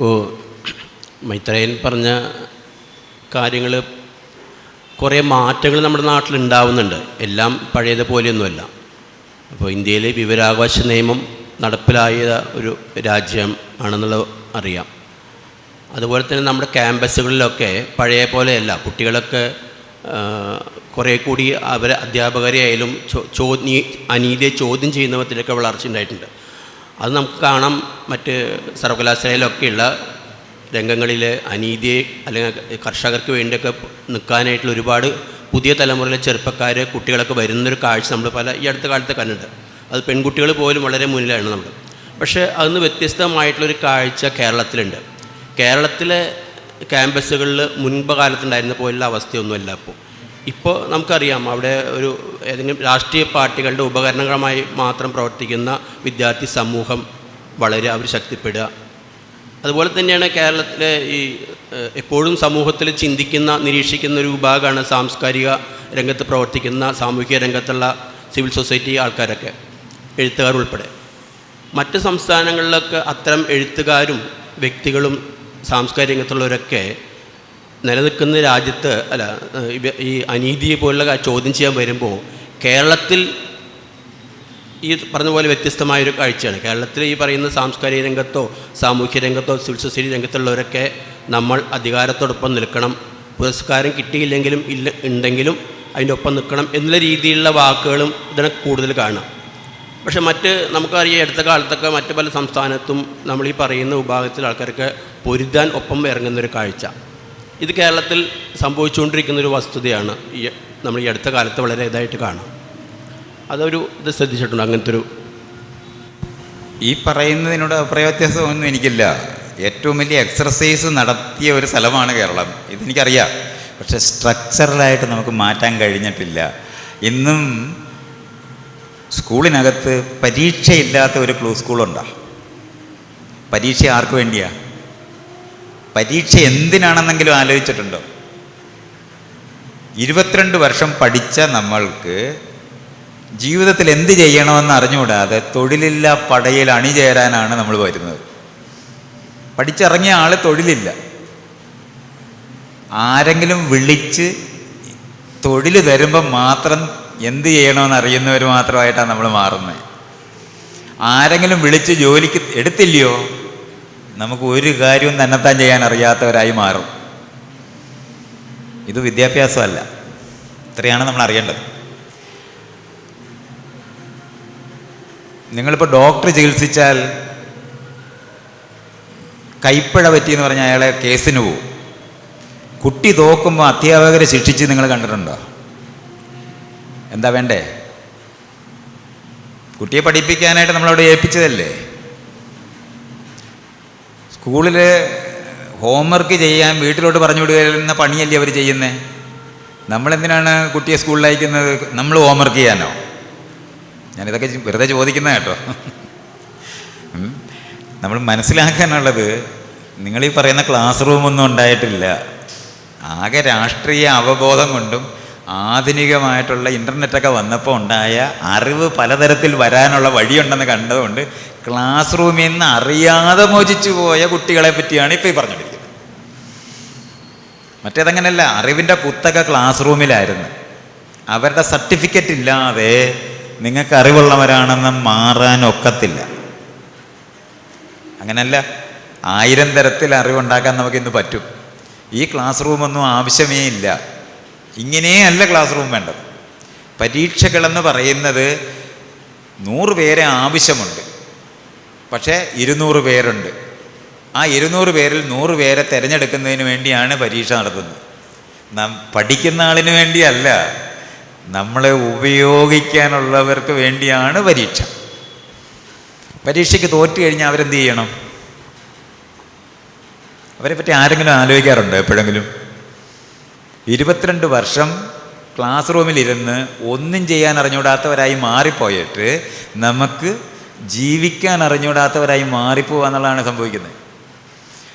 ഇപ്പോൾ മൈത്രേയൻ പറഞ്ഞ കാര്യങ്ങൾ കുറേ മാറ്റങ്ങൾ നമ്മുടെ നാട്ടിൽ ഉണ്ടാവുന്നുണ്ട് എല്ലാം പഴയതുപോലെയൊന്നുമല്ല അപ്പോൾ ഇന്ത്യയിലെ വിവരാവകാശ നിയമം നടപ്പിലായ ഒരു രാജ്യം ആണെന്നുള്ളത് അറിയാം. അതുപോലെ തന്നെ നമ്മുടെ ക്യാമ്പസുകളിലൊക്കെ പഴയ പോലെയല്ല. കുട്ടികളൊക്കെ കുറേ കൂടി അവരെ അധ്യാപകരെ ആയാലും ചോ അനീതിയെ ചോദ്യം ചെയ്യുന്ന വിധത്തിലൊക്കെ വളർച്ച ഉണ്ടായിട്ടുണ്ട്. അത് നമുക്ക് കാണാം. മറ്റ് സർവകലാശാലയിലൊക്കെയുള്ള രംഗങ്ങളിൽ അനീതിയെ അല്ലെങ്കിൽ കർഷകർക്ക് വേണ്ടിയൊക്കെ നിൽക്കാനായിട്ടുള്ള ഒരുപാട് പുതിയ തലമുറയിലെ ചെറുപ്പക്കാർ കുട്ടികളൊക്കെ വരുന്നൊരു കാഴ്ച നമ്മൾ പല ഈ അടുത്ത കാലത്ത് കണ്ടിട്ടുണ്ട്. അത് പെൺകുട്ടികൾ പോലും വളരെ മുന്നിലാണ് നമ്മൾ. പക്ഷേ അതിന് വ്യത്യസ്തമായിട്ടുള്ളൊരു കാഴ്ച കേരളത്തിലുണ്ട്. കേരളത്തിലെ ക്യാമ്പസുകളിൽ മുൻപ് കാലത്തുണ്ടായിരുന്ന പോലുള്ള അവസ്ഥയൊന്നുമല്ല ഇപ്പോൾ. ഇപ്പോൾ നമുക്കറിയാം അവിടെ ഒരു ഏതെങ്കിലും രാഷ്ട്രീയ പാർട്ടികളുടെ ഉപകരണങ്ങളുമായി മാത്രം പ്രവർത്തിക്കുന്ന വിദ്യാർത്ഥി സമൂഹം വളരെ അവർ ശക്തിപ്പെടുക. അതുപോലെ തന്നെയാണ് കേരളത്തിലെ ഈ എപ്പോഴും സമൂഹത്തിൽ ചിന്തിക്കുന്ന നിരീക്ഷിക്കുന്ന ഒരു വിഭാഗമാണ് സാംസ്കാരിക രംഗത്ത് പ്രവർത്തിക്കുന്ന സാമൂഹിക രംഗത്തുള്ള സിവിൽ സൊസൈറ്റി ആൾക്കാരൊക്കെ എഴുത്തുകാർ ഉൾപ്പെടെ. മറ്റ് സംസ്ഥാനങ്ങളിലൊക്കെ അത്തരം എഴുത്തുകാരും വ്യക്തികളും സാംസ്കാരിക രംഗത്തുള്ളവരൊക്കെ നിലനിൽക്കുന്ന രാജ്യത്ത് അല്ല ഈ അനീതിയെ പോലുള്ള ചോദ്യം ചെയ്യാൻ വരുമ്പോൾ കേരളത്തിൽ ഈ പറഞ്ഞ പോലെ വ്യത്യസ്തമായൊരു കാഴ്ചയാണ്. കേരളത്തിൽ ഈ പറയുന്ന സാംസ്കാരിക രംഗത്തോ സാമൂഹ്യ രംഗത്തോ സിവിൽ സൊസൈറ്റി രംഗത്തുള്ളവരൊക്കെ നമ്മൾ അധികാരത്തോടൊപ്പം നിൽക്കണം. പുരസ്കാരം കിട്ടിയില്ലെങ്കിലും ഇല്ല ഉണ്ടെങ്കിലും അതിന്റെ ഒപ്പം നിൽക്കണം എന്നുള്ള രീതിയിലുള്ള വാക്കുകളും ഇതിനെ കൂടുതൽ കാണാം. പക്ഷേ മറ്റ് നമുക്കറിയാം അടുത്ത കാലത്തൊക്കെ മറ്റ് പല സംസ്ഥാനത്തും നമ്മൾ ഈ പറയുന്ന വിഭാഗത്തിൽ ആൾക്കാർക്ക് പൊരുതാൻ ഒപ്പം ഇറങ്ങുന്നൊരു കാഴ്ച. ഇത് കേരളത്തിൽ സംഭവിച്ചുകൊണ്ടിരിക്കുന്നൊരു വസ്തുതയാണ് ഈ നമ്മൾ ഈ അടുത്ത കാലത്ത് വളരെ ഇതായിട്ട് കാണും. അതൊരു ഇത് ശ്രദ്ധിച്ചിട്ടുണ്ട് അങ്ങനത്തെ ഒരു ഈ പറയുന്നതിനോട് അഭിപ്രായ വ്യത്യാസമൊന്നും എനിക്കില്ല. ഏറ്റവും വലിയ എക്സർസൈസ് നടത്തിയ ഒരു സ്ഥലമാണ് കേരളം. ഇതെനിക്കറിയാം. പക്ഷെ സ്ട്രക്ചറലായിട്ട് നമുക്ക് മാറ്റാൻ കഴിഞ്ഞിട്ടില്ല. ഇന്നും സ്കൂളിനകത്ത് പരീക്ഷയില്ലാത്ത ഒരു ക്ലൂ സ്കൂളുണ്ടോ. പരീക്ഷ ആർക്ക് വേണ്ടിയാ? പരീക്ഷ എന്തിനാണെന്നെങ്കിലും ആലോചിച്ചിട്ടുണ്ടോ? ഇരുപത്തിരണ്ട് വർഷം പഠിച്ച നമ്മൾക്ക് ജീവിതത്തിൽ എന്ത് ചെയ്യണമെന്ന് അറിഞ്ഞുകൂടാതെ തൊഴിലില്ല പടയിൽ അണിചേരാനാണ് നമ്മൾ വരുന്നത്. പഠിച്ചിറങ്ങിയ ആൾ തൊഴിലില്ല. ആരെങ്കിലും വിളിച്ച് തൊഴിൽ തരുമ്പം മാത്രം എന്ത് ചെയ്യണമെന്ന് അറിയുന്നവർ മാത്രമായിട്ടാണ് നമ്മൾ മാറുന്നത്. ആരെങ്കിലും വിളിച്ച് ജോലിക്ക് എടുത്തില്ലയോ? നമുക്ക് ഒരു കാര്യവും തന്നെത്താൻ ചെയ്യാൻ അറിയാത്തവരായി മാറും. ഇത് വിദ്യാഭ്യാസമല്ല. ഇത്രയാണ് നമ്മൾ അറിയേണ്ടത്. നിങ്ങളിപ്പോൾ ഡോക്ടർ ചികിത്സിച്ചാൽ കൈപ്പിഴ പറ്റിയെന്ന് പറഞ്ഞാൽ അയാളെ കേസിന് പോവും. കുട്ടി തോക്കുമ്പോൾ അധ്യാപകരെ ശിക്ഷിച്ച് നിങ്ങൾ കണ്ടിട്ടുണ്ടോ? എന്താ വേണ്ടേ? കുട്ടിയെ പഠിപ്പിക്കാനായിട്ട് നമ്മളവിടെ ഏൽപ്പിച്ചതല്ലേ? സ്കൂളിൽ ഹോംവർക്ക് ചെയ്യാൻ വീട്ടിലോട്ട് പറഞ്ഞു വിടുന്ന പണിയല്ലേ അവർ ചെയ്യുന്നത് നമ്മളെന്തിനാണ് കുട്ടിയെ സ്കൂളിൽ അയക്കുന്നത്? നമ്മൾ ഹോംവർക്ക് ചെയ്യാനോ? ഞാനിതൊക്കെ വെറുതെ ചോദിക്കുന്ന കേട്ടോ. നമ്മൾ മനസ്സിലാക്കാനുള്ളത് നിങ്ങൾ ഈ പറയുന്ന ക്ലാസ് റൂമൊന്നും ഉണ്ടായിട്ടില്ല. ആകെ രാഷ്ട്രീയ അവബോധം കൊണ്ടും ആധുനികമായിട്ടുള്ള ഇന്റർനെറ്റൊക്കെ വന്നപ്പോൾ ഉണ്ടായ അറിവ് പലതരത്തിൽ വരാനുള്ള വഴിയുണ്ടെന്ന് കണ്ടതുകൊണ്ട് ക്ലാസ് റൂമിൽ നിന്ന് അറിയാതെ മോചിച്ചു പോയ കുട്ടികളെ പറ്റിയാണ് ഇപ്പോൾ ഈ പറഞ്ഞിരിക്കുന്നത്. മറ്റേതങ്ങനെയല്ല അറിവിന്റെ കുത്തക ക്ലാസ് റൂമിലായിരുന്നു അവരുടെ സർട്ടിഫിക്കറ്റ് ഇല്ലാതെ നിങ്ങൾക്ക് അറിവുള്ളവരാണെന്ന് മാറാൻ ഒക്കത്തില്ല. അങ്ങനല്ല ആയിരം തരത്തിൽ അറിവുണ്ടാക്കാൻ നമുക്കിന്ന് പറ്റും. ഈ ക്ലാസ് റൂമൊന്നും ആവശ്യമേ ഇല്ല. ഇങ്ങനെയല്ല ക്ലാസ് റൂം വേണ്ടത്. പരീക്ഷകളെന്ന് പറയുന്നത് നൂറ് പേരെ ആവശ്യമുണ്ട്. പക്ഷേ ഇരുന്നൂറ് പേരുണ്ട്. ആ ഇരുന്നൂറ് പേരിൽ നൂറ് പേരെ തിരഞ്ഞെടുക്കുന്നതിന് വേണ്ടിയാണ് പരീക്ഷ നടത്തുന്നത്. നാം പഠിക്കുന്ന ആളിന് വേണ്ടിയല്ല നമ്മളെ ഉപയോഗിക്കാനുള്ളവർക്ക് വേണ്ടിയാണ് പരീക്ഷ. പരീക്ഷയ്ക്ക് തോറ്റു കഴിഞ്ഞാൽ അവരെന്ത് ചെയ്യണം? അവരെ പറ്റി ആരെങ്കിലും ആലോചിക്കാറുണ്ടോ എപ്പോഴെങ്കിലും? ഇരുപത്തിരണ്ട് വർഷം ക്ലാസ് റൂമിലിരുന്ന് ഒന്നും ചെയ്യാൻ അറിഞ്ഞൂടാത്തവരായി മാറിപ്പോയിട്ട് നമുക്ക് ജീവിക്കാൻ അറിഞ്ഞൂടാത്തവരായി മാറിപ്പോവാന്നുള്ളതാണ് സംഭവിക്കുന്നത്.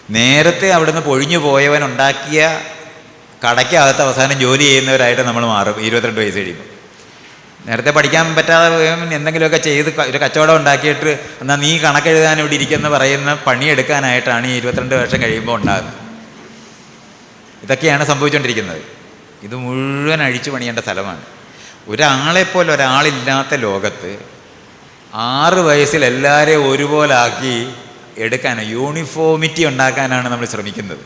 നേരത്തെ അവിടുന്ന് പൊഴിഞ്ഞു പോയവൻ ഉണ്ടാക്കിയ കടയ്ക്കകത്ത് അവസാനം ജോലി ചെയ്യുന്നവരായിട്ട് നമ്മൾ മാറും ഇരുപത്തിരണ്ട് വയസ്സ് കഴിയുമ്പോൾ. നേരത്തെ പഠിക്കാൻ പറ്റാതെ എന്തെങ്കിലുമൊക്കെ ചെയ്ത് ഒരു കച്ചവടം ഉണ്ടാക്കിയിട്ട് എന്നാൽ നീ കണക്കെഴുതാൻ ഇവിടെ ഇരിക്കുന്ന പറയുന്ന പണിയെടുക്കാനായിട്ടാണ് ഈ ഇരുപത്തിരണ്ട് വർഷം കഴിയുമ്പോൾ ഉണ്ടാകുന്നത്. ഇതൊക്കെയാണ് സംഭവിച്ചുകൊണ്ടിരിക്കുന്നത്. ഇത് മുഴുവൻ അഴിച്ചു പണിയേണ്ട സ്ഥലമാണ്. ഒരാളെപ്പോലെ ഒരാളില്ലാത്ത ലോകത്ത് ആറ് വയസ്സിൽ എല്ലാവരെയും ഒരുപോലെ എടുക്കാൻ യൂണിഫോമിറ്റി ഉണ്ടാക്കാനാണ് നമ്മൾ ശ്രമിക്കുന്നത്.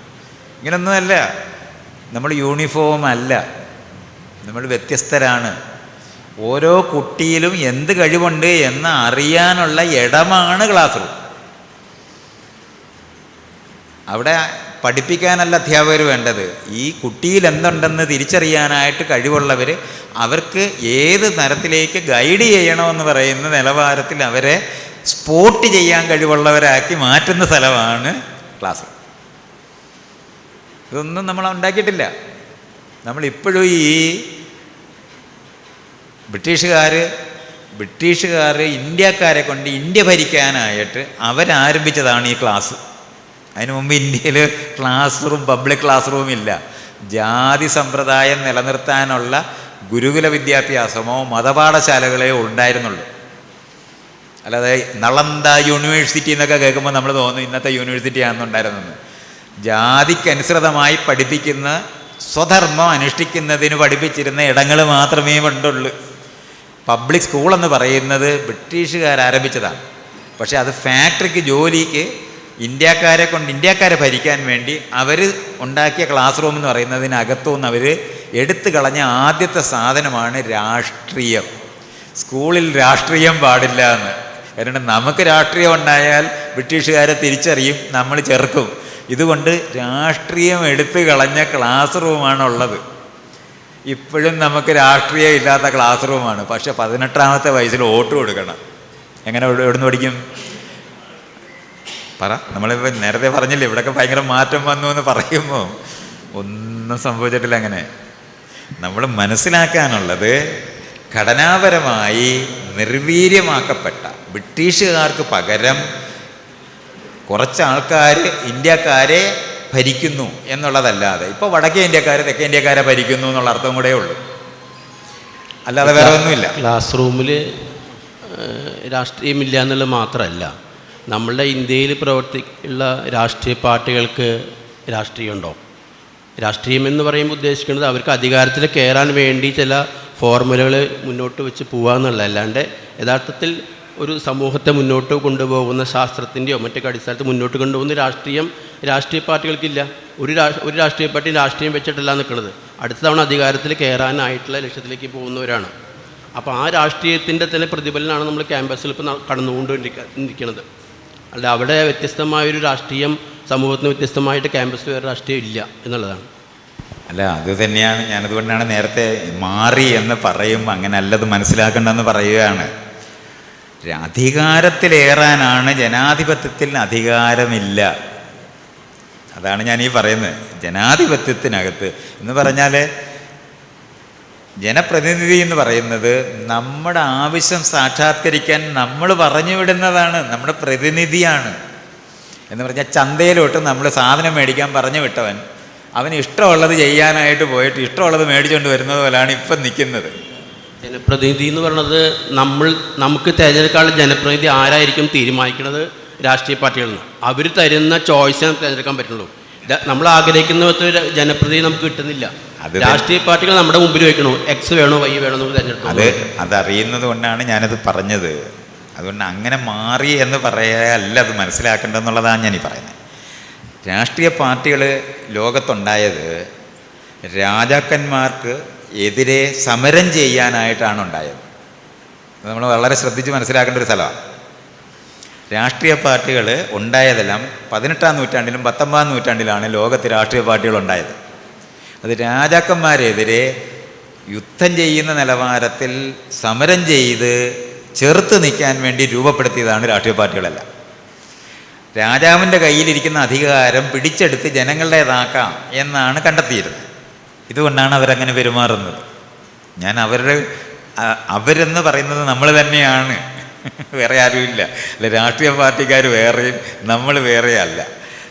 ഇങ്ങനൊന്നുമല്ല. നമ്മൾ യൂണിഫോം അല്ല. നമ്മൾ വ്യത്യസ്തരാണ്. ഓരോ കുട്ടിയിലും എന്ത് കഴിവുണ്ട് എന്ന് അറിയാനുള്ള ഇടമാണ് ക്ലാസ് റൂം അവിടെ പഠിപ്പിക്കാനല്ല അധ്യാപകർ വേണ്ടത്. ഈ കുട്ടിയിൽ എന്തുണ്ടെന്ന് തിരിച്ചറിയാനായിട്ട് കഴിവുള്ളവർ അവർക്ക് ഏത് തരത്തിലേക്ക് ഗൈഡ് ചെയ്യണമെന്ന് പറയുന്ന നിലവാരത്തിൽ അവരെ സ്പോട്ട് ചെയ്യാൻ കഴിവുള്ളവരാക്കി മാറ്റുന്ന സ്ഥലമാണ് ക്ലാസ്. ഇതൊന്നും നമ്മൾ ഉണ്ടാക്കിയിട്ടില്ല. നമ്മളിപ്പോഴും ഈ ബ്രിട്ടീഷുകാർ ബ്രിട്ടീഷുകാർ ഇന്ത്യക്കാരെ കൊണ്ട് ഇന്ത്യ ഭരിക്കാനായിട്ട് അവരാരംഭിച്ചതാണ് ഈ ക്ലാസ്. അതിനു മുമ്പ് ഇന്ത്യയിൽ class room public class room ഇല്ല. ജാതി സമ്പ്രദായം നിലനിർത്താനുള്ള ഗുരുകുല വിദ്യാഭ്യാസമോ മതപാഠശാലകളെയോ ഉണ്ടായിരുന്നുള്ളൂ. അല്ലാതെ നളന്ത യൂണിവേഴ്സിറ്റി എന്നൊക്കെ കേൾക്കുമ്പോൾ നമ്മൾ തോന്നും ഇന്നത്തെ യൂണിവേഴ്സിറ്റി ആണെന്നുണ്ടായിരുന്നെന്ന്. ജാതിക്കനുസൃതമായി പഠിപ്പിക്കുന്ന സ്വധർമ്മം അനുഷ്ഠിക്കുന്നതിന് പഠിപ്പിച്ചിരുന്ന ഇടങ്ങൾ മാത്രമേ ഉണ്ടുള്ളൂ പബ്ലിക് സ്കൂൾ എന്ന് പറയുന്നത് ബ്രിട്ടീഷുകാർ ആരംഭിച്ചതാണ്. പക്ഷേ അത് ഫാക്ടറിക്ക് ജോലിക്ക് ഇന്ത്യക്കാരെ കൊണ്ട് ഇന്ത്യക്കാരെ ഭരിക്കാൻ വേണ്ടി അവർ ഉണ്ടാക്കിയ ക്ലാസ് റൂം എന്ന് പറയുന്നതിനകത്തുനിന്ന് അവർ എടുത്തു കളഞ്ഞ ആദ്യത്തെ സാധനമാണ് രാഷ്ട്രീയം. സ്കൂളിൽ രാഷ്ട്രീയം പാടില്ല എന്ന്. കാരണം നമുക്ക് രാഷ്ട്രീയം ഉണ്ടായാൽ ബ്രിട്ടീഷുകാരെ തിരിച്ചറിയും നമ്മൾ ചെറുക്കും. ഇതുകൊണ്ട് രാഷ്ട്രീയം എടുത്തു കളഞ്ഞ ക്ലാസ് റൂമാണുള്ളത് ഇപ്പോഴും നമുക്ക് രാഷ്ട്രീയം ഇല്ലാത്ത ക്ലാസ് റൂമാണ് പക്ഷെ പതിനെട്ടാമത്തെ വയസ്സിൽ വോട്ട് കൊടുക്കണം. എങ്ങനെ എവിടെ എവിടുന്ന് പഠിക്കും? പറ നമ്മളിപ്പോൾ നേരത്തെ പറഞ്ഞില്ലേ ഇവിടെയൊക്കെ ഭയങ്കര മാറ്റം വന്നു എന്ന് പറയുമ്പോൾ ഒന്നും സംഭവിച്ചിട്ടില്ല അങ്ങനെ. നമ്മൾ മനസ്സിലാക്കാനുള്ളത് ഘടനാപരമായി നിർവീര്യമാക്കപ്പെട്ട ബ്രിട്ടീഷുകാർക്ക് പകരം കുറച്ച് ആൾക്കാർ ഇന്ത്യക്കാരെ ഭരിക്കുന്നു എന്നുള്ളതല്ലാതെ ഇപ്പോൾ വടക്കേ ഇന്ത്യക്കാർ തെക്കേ ഇന്ത്യക്കാരെ ഭരിക്കുന്നു എന്നുള്ള അർത്ഥം കൂടെ ഉള്ളൂ. അല്ലാതെ വേറെ ഒന്നുമില്ല. ക്ലാസ് റൂമിൽ രാഷ്ട്രീയമില്ല എന്നുള്ളത് മാത്രമല്ല നമ്മളുടെ ഇന്ത്യയിൽ പ്രവർത്തിക്കുള്ള രാഷ്ട്രീയ പാർട്ടികൾക്ക് രാഷ്ട്രീയമുണ്ടോ? രാഷ്ട്രീയം എന്ന് പറയുമ്പോൾ ഉദ്ദേശിക്കുന്നത് അവർക്ക് അധികാരത്തിൽ കയറാൻ വേണ്ടി ചില ഫോർമുലകൾ മുന്നോട്ട് വെച്ച് പോവാന്നുള്ള അല്ലാണ്ട് യഥാർത്ഥത്തിൽ ഒരു സമൂഹത്തെ മുന്നോട്ട് കൊണ്ടുപോകുന്ന ശാസ്ത്രത്തിന്റെയോ മറ്റൊക്കെ അടിസ്ഥാനത്തിൽ മുന്നോട്ട് കൊണ്ടുപോകുന്ന രാഷ്ട്രീയം രാഷ്ട്രീയ പാർട്ടികൾക്കില്ല. ഒരു ഒരു രാഷ്ട്രീയ പാർട്ടി രാഷ്ട്രീയം വെച്ചിട്ടല്ല നിൽക്കുന്നത്. അടുത്ത തവണ അധികാരത്തിൽ കയറാനായിട്ടുള്ള ലക്ഷ്യത്തിലേക്ക് പോകുന്നവരാണ്. അപ്പോൾ ആ രാഷ്ട്രീയത്തിന്റെ തന്നെ പ്രതിഫലനമാണ് നമ്മൾ ക്യാമ്പസിൽ ഇപ്പോൾ കടന്നുകൊണ്ടിരിക്കുന്നത് അല്ല അവിടെ വ്യത്യസ്തമായൊരു രാഷ്ട്രീയം സമൂഹത്തിന് വ്യത്യസ്തമായിട്ട് ക്യാമ്പസിൽ വേറെ രാഷ്ട്രീയം ഇല്ല എന്നുള്ളതാണ്. അല്ല അത് തന്നെയാണ്. ഞാനതുകൊണ്ടാണ് നേരത്തെ മാറി എന്ന് പറയുമ്പോൾ അങ്ങനെ അല്ലത് മനസ്സിലാക്കണ്ടെന്ന് പറയുകയാണ്. അധികാരത്തിലേറാനാണ് ജനാധിപത്യത്തിൽ അധികാരമില്ല. അതാണ് ഞാൻ ഈ പറയുന്നത്. ജനാധിപത്യത്തിനകത്ത് എന്ന് പറഞ്ഞാൽ ജനപ്രതിനിധി എന്ന് പറയുന്നത് നമ്മുടെ ആവശ്യം സാക്ഷാത്കരിക്കാൻ നമ്മൾ പറഞ്ഞു വിടുന്നതാണ്. നമ്മുടെ പ്രതിനിധിയാണ്. എന്ന് പറഞ്ഞാൽ ചന്തയിലോട്ട് നമ്മൾ സാധനം മേടിക്കാൻ പറഞ്ഞു വിട്ടവൻ അവന് ഇഷ്ടമുള്ളത് ചെയ്യാനായിട്ട് പോയിട്ട് ഇഷ്ടമുള്ളത് മേടിച്ചുകൊണ്ട് വരുന്നത് പോലെയാണ് ഇപ്പം നിൽക്കുന്നത് ജനപ്രതിനിധി എന്ന് പറയുന്നത് നമ്മൾ നമുക്ക് തിരഞ്ഞെടുക്കാനുള്ള ജനപ്രതിനിധി ആരായിരിക്കും തീരുമാനിക്കുന്നത്? രാഷ്ട്രീയ പാർട്ടികളിൽ നിന്ന്. അവർ തരുന്ന ചോയ്സ് നമുക്ക് തിരഞ്ഞെടുക്കാൻ പറ്റുള്ളൂ. നമ്മൾ ആഗ്രഹിക്കുന്ന ജനപ്രതിനിധി നമുക്ക് കിട്ടുന്നില്ല. രാഷ്ട്രീയ പാർട്ടികൾ നമ്മുടെ മുമ്പിൽ വെക്കണോ എക്സ് വേണോ വൈ വേണോ നമുക്ക് അത് തിരഞ്ഞെടുക്കാം അതറിയുന്നത് കൊണ്ടാണ് ഞാനത് പറഞ്ഞത്. അതുകൊണ്ട് അങ്ങനെ മാറി എന്ന് പറയാല്ല അത് മനസ്സിലാക്കേണ്ടതെന്നുള്ളതാണ് ഞാൻ ഈ പറയുന്നത്. രാഷ്ട്രീയ പാർട്ടികൾ ലോകത്തുണ്ടായത് രാജാക്കന്മാർക്ക് എതിരെ സമരം ചെയ്യാനായിട്ടാണ് ഉണ്ടായത് നമ്മൾ വളരെ ശ്രദ്ധിച്ച് മനസ്സിലാക്കേണ്ട ഒരു സ്ഥലമാണ് രാഷ്ട്രീയ പാർട്ടികൾ ഉണ്ടായതെല്ലാം പതിനെട്ടാം നൂറ്റാണ്ടിലും പത്തൊമ്പതാം നൂറ്റാണ്ടിലാണ് ലോകത്ത് രാഷ്ട്രീയ പാർട്ടികൾ ഉണ്ടായത് അത് രാജാക്കന്മാരെതിരെ യുദ്ധം ചെയ്യുന്ന നിലവാരത്തിൽ സമരം ചെയ്ത് ചെറുത്ത് നിൽക്കാൻ വേണ്ടി രൂപപ്പെടുത്തിയതാണ് രാഷ്ട്രീയ പാർട്ടികളെല്ലാം. രാജാവിന്റെ കയ്യിലിരിക്കുന്ന അധികാരം പിടിച്ചെടുത്ത് ജനങ്ങളുടേതാക്കാം എന്നാണ് കണ്ടെത്തിയിരുന്നത്. ഇതുകൊണ്ടാണ് അവരങ്ങനെ പെരുമാറുന്നത്. ഞാൻ അവരുടെ അവരെന്ന് പറയുന്നത് നമ്മൾ തന്നെയാണ്. വേറെ ആരുമില്ല. അല്ല രാഷ്ട്രീയ പാർട്ടിക്കാർ വേറെയും നമ്മൾ വേറെയല്ല.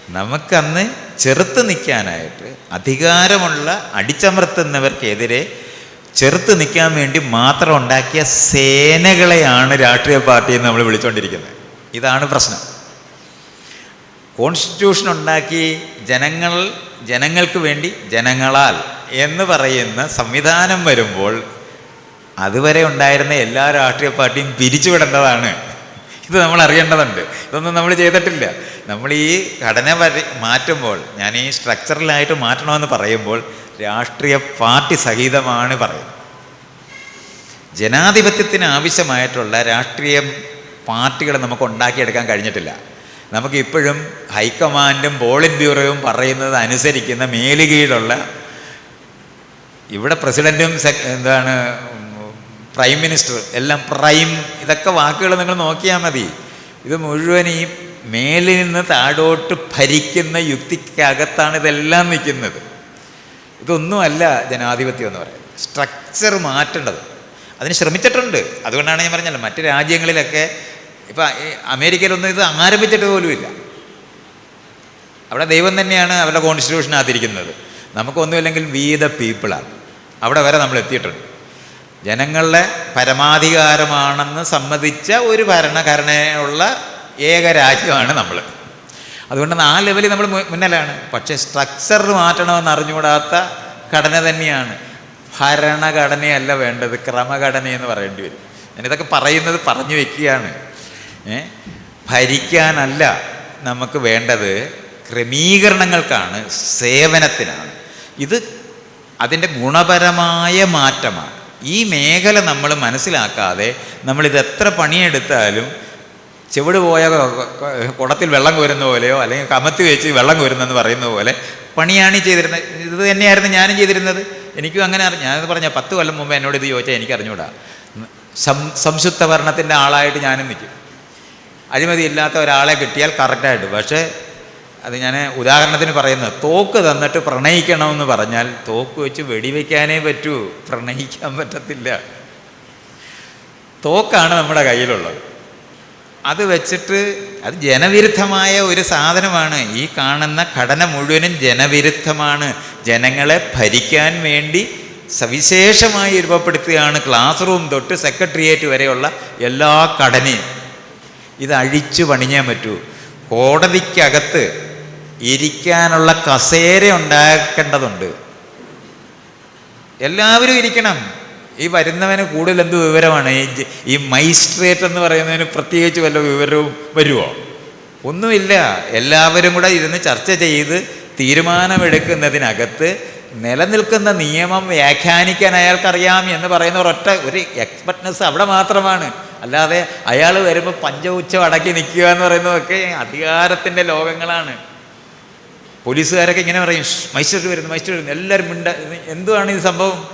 നമുക്കന്ന് ചെറുത്ത് നിൽക്കാനായിട്ട് അധികാരമുള്ള അടിച്ചമർത്തുന്നവർക്കെതിരെ ചെറുത്ത് നിൽക്കാൻ വേണ്ടി മാത്രം ഉണ്ടാക്കിയ സേനകളെയാണ് രാഷ്ട്രീയ പാർട്ടി എന്ന് നമ്മൾ വിളിച്ചുകൊണ്ടിരിക്കുന്നത് ഇതാണ് പ്രശ്നം. കോൺസ്റ്റിറ്റ്യൂഷൻ ഉണ്ടാക്കി ജനങ്ങൾ ജനങ്ങൾക്ക് വേണ്ടി ജനങ്ങളാൽ എന്ന് പറയുന്ന സംവിധാനം വരുമ്പോൾ അതുവരെ ഉണ്ടായിരുന്ന എല്ലാ രാഷ്ട്രീയ പാർട്ടിയും പിരിച്ചുവിടേണ്ടതാണ് ഇത് നമ്മൾ അറിയേണ്ടതുണ്ട്. ഇതൊന്നും നമ്മൾ ചെയ്തിട്ടില്ല. നമ്മൾ ഈ ഘടന മാറ്റുമ്പോൾ ഞാൻ ഈ സ്ട്രക്ചറിലായിട്ട് മാറ്റണമെന്ന് പറയുമ്പോൾ രാഷ്ട്രീയ പാർട്ടി സഹിതമാണ് പറയുന്നത്. ജനാധിപത്യത്തിന് ആവശ്യമായിട്ടുള്ള രാഷ്ട്രീയ പാർട്ടികൾ നമുക്ക് ഉണ്ടാക്കിയെടുക്കാൻ കഴിഞ്ഞിട്ടില്ല. നമുക്ക് ഇപ്പോഴും ഹൈക്കമാൻഡും പോളിറ്റ് ബ്യൂറോയും പറയുന്നത് അനുസരിക്കുന്ന മേലുകീഴുള്ള ഇവിടെ പ്രസിഡന്റും എന്താണ് പ്രൈം മിനിസ്റ്റർ എല്ലാം പ്രൈം ഇതൊക്കെ വാക്കുകൾ നിങ്ങൾ നോക്കിയാൽ മതി. ഇത് മുഴുവൻ ഈ മേലിൽ നിന്ന് താഴോട്ട് ഭരിക്കുന്ന യുക്തിക്കകത്താണ് ഇതെല്ലാം നിൽക്കുന്നത്. ഇതൊന്നുമല്ല ജനാധിപത്യം എന്ന് പറയുന്നത്. സ്ട്രക്ചർ മാറ്റേണ്ടത് അതിന് ശ്രമിച്ചിട്ടുണ്ട്. അതുകൊണ്ടാണ് ഞാൻ പറഞ്ഞല്ലോ മറ്റ് രാജ്യങ്ങളിലൊക്കെ ഇപ്പം അമേരിക്കയിലൊന്നും ഇത് ആരംഭിച്ചിട്ട് പോലുമില്ല. അവിടെ ദൈവം തന്നെയാണ് അവരുടെ കോൺസ്റ്റിറ്റ്യൂഷനകത്തിരിക്കുന്നത് നമുക്കൊന്നുമില്ലെങ്കിൽ വി ദ പീപ്പിളാണ് അവിടെ വരെ നമ്മൾ എത്തിയിട്ടുണ്ട്. ജനങ്ങളുടെ പരമാധികാരമാണെന്ന് സമ്മതിച്ച ഒരു ഭരണഘടനയുള്ള ഏക രാജ്യമാണ് നമ്മൾ അതുകൊണ്ട് ആ ലെവലിൽ നമ്മൾ മുന്നിലാണ്. പക്ഷേ സ്ട്രക്ചർ മാറ്റണമെന്ന് അറിഞ്ഞുകൂടാത്ത ഘടന തന്നെയാണ്. ഭരണഘടനയല്ല വേണ്ടത് ക്രമഘടനയെന്ന് പറയേണ്ടി വരും. ഞാനിതൊക്കെ പറയുന്നത് പറഞ്ഞു വെക്കുകയാണ്. ഏ ഭരിക്കാനല്ല നമുക്ക് വേണ്ടത് ക്രമീകരണങ്ങൾക്കാണ് സേവനത്തിനാണ്. ഇത് അതിന്റെ ഗുണപരമായ മാറ്റമാണ്. ഈ മേഖല നമ്മൾ മനസ്സിലാക്കാതെ നമ്മളിത് എത്ര പണിയെടുത്താലും ചെവിട് പോയ കുടത്തിൽ വെള്ളം കോരുന്ന പോലെയോ അല്ലെങ്കിൽ കമത്തി വെച്ച് വെള്ളം കോരുന്നെന്ന് പറയുന്ന പോലെ പണിയാണ് ചെയ്തിരുന്നത്. ഇത് തന്നെയായിരുന്നു ഞാനും ചെയ്തിരുന്നത്. എനിക്കും അങ്ങനെ അറി ഞാനത് പറഞ്ഞ പത്ത് കൊല്ലം മുമ്പ് എന്നോട് ഇത് ചോദിച്ചാൽ എനിക്ക് അറിഞ്ഞൂടാ സം സംശുദ്ധ ഭരണത്തിന്റെ ആളായിട്ട് ഞാനും നിൽക്കും. അഴിമതി ഇല്ലാത്ത ഒരാളെ കിട്ടിയാൽ കറക്റ്റായിട്ട് പക്ഷേ അത് ഞാൻ ഉദാഹരണത്തിന് പറയുന്നത് തോക്ക് തന്നിട്ട് പ്രണയിക്കണമെന്ന് പറഞ്ഞാൽ തോക്ക് വെച്ച് വെടിവെക്കാനേ പറ്റൂ. പ്രണയിക്കാൻ പറ്റത്തില്ല. തോക്കാണ് നമ്മുടെ കയ്യിലുള്ളത്. അത് വെച്ചിട്ട് അത് ജനവിരുദ്ധമായ ഒരു സാധനമാണ്. ഈ കാണുന്ന ഘടന മുഴുവനും ജനവിരുദ്ധമാണ്. ജനങ്ങളെ ഭരിക്കാൻ വേണ്ടി സവിശേഷമായി രൂപപ്പെടുത്തുകയാണ് ക്ലാസ് റൂം തൊട്ട് സെക്രട്ടേറിയറ്റ് വരെയുള്ള എല്ലാ ഘടനയും. ഇത് അഴിച്ചു പണിഞ്ഞാൻ പറ്റൂ. കോടതിക്കകത്ത് ഇരിക്കാനുള്ള കസേര ഉണ്ടാക്കേണ്ടതുണ്ട്. എല്ലാവരും ഇരിക്കണം. ഈ വരുന്നവന് കൂടുതൽ എന്ത് വിവരമാണ്? ഈ മജിസ്ട്രേറ്റ് മൈസ്ട്രേറ്റ് എന്ന് പറയുന്നതിന് പ്രത്യേകിച്ച് വല്ല വിവരവും വരുമോ ഒന്നുമില്ല. എല്ലാവരും കൂടെ ഇരുന്ന് ചർച്ച ചെയ്ത് തീരുമാനമെടുക്കുന്നതിനകത്ത് നിലനിൽക്കുന്ന നിയമം വ്യാഖ്യാനിക്കാൻ അയാൾക്കറിയാം എന്ന് പറയുന്ന ഒരൊറ്റ ഒരു എക്സ്പെർട്ട്നെസ് അവിടെ മാത്രമാണ്. അല്ലാതെ അയാൾ വരുമ്പോൾ പഞ്ചവുച്ചം അടക്കി നിൽക്കുക എന്ന് പറയുന്നതൊക്കെ അധികാരത്തിന്റെ ലോകങ്ങളാണ്. പോലീസുകാരൊക്കെ ഇങ്ങനെ പറയും മൈസൂർ വരുന്നു മജിസ്ട്രേറ്റ് വരുന്നു. എല്ലാവരും മിണ്ട എന്തുവാണ് ഈ സംഭവം?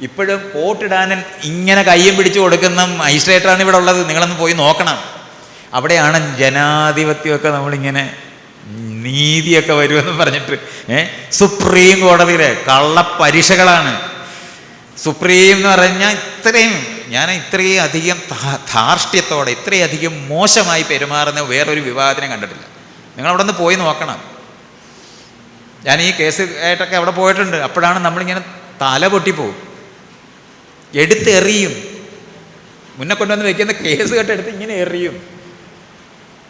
ഇപ്പോഴും കോട്ടിടാനും ഇങ്ങനെ കയ്യും പിടിച്ചു കൊടുക്കുന്ന മജിസ്ട്രേറ്റാണ് ഇവിടെ ഉള്ളത്. നിങ്ങളൊന്ന് പോയി നോക്കണം. അവിടെയാണ് ജനാധിപത്യമൊക്കെ നമ്മളിങ്ങനെ നീതിയൊക്കെ വരുമെന്ന് പറഞ്ഞിട്ട് ഏഹ് സുപ്രീം കോടതിയിലെ കള്ളപ്പരീക്ഷകളാണ്. സുപ്രീം എന്ന് പറഞ്ഞാൽ ഇത്രയും ഞാൻ ഇത്രയും അധികം ധാർഷ്ട്യത്തോടെ ഇത്രയധികം മോശമായി പെരുമാറുന്ന വേറൊരു വിവാഹത്തിനെ കണ്ടിട്ടില്ല. നിങ്ങൾ അവിടെ നിന്ന് പോയി നോക്കണം. ഞാൻ ഈ കേസ് ആയിട്ടൊക്കെ അവിടെ പോയിട്ടുണ്ട്. അപ്പോഴാണ് നമ്മളിങ്ങനെ തല പൊട്ടിപ്പോവും. എടുത്തെറിയും. മുന്നേ കൊണ്ടുവന്ന് വെക്കുന്ന കേസ് കേട്ട് എടുത്ത് ഇങ്ങനെ എറിയും.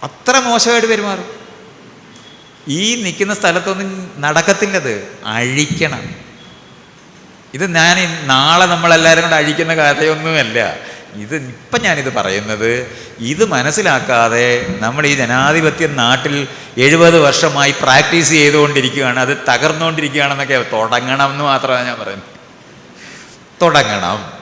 അത്ര മോശമായിട്ട് പെരുമാറും. ഈ നിൽക്കുന്ന സ്ഥലത്തൊന്നും നടക്കത്തില്ലത്. അഴിക്കണം. ഇത് ഞാൻ നാളെ നമ്മളെല്ലാവരും കൂടെ അഴിക്കുന്ന കഥയൊന്നുമല്ല. ഇത് ഇപ്പം ഞാനിത് പറയുന്നത് ഇത് മനസ്സിലാക്കാതെ നമ്മൾ ഈ ജനാധിപത്യ നാട്ടിൽ എഴുപത് വർഷമായി പ്രാക്ടീസ് ചെയ്തുകൊണ്ടിരിക്കുകയാണ് അത് തകർന്നുകൊണ്ടിരിക്കുകയാണെന്നൊക്കെ തുടങ്ങണം എന്ന് മാത്രമാണ് ഞാൻ പറയുന്നത്. തുടങ്ങണം.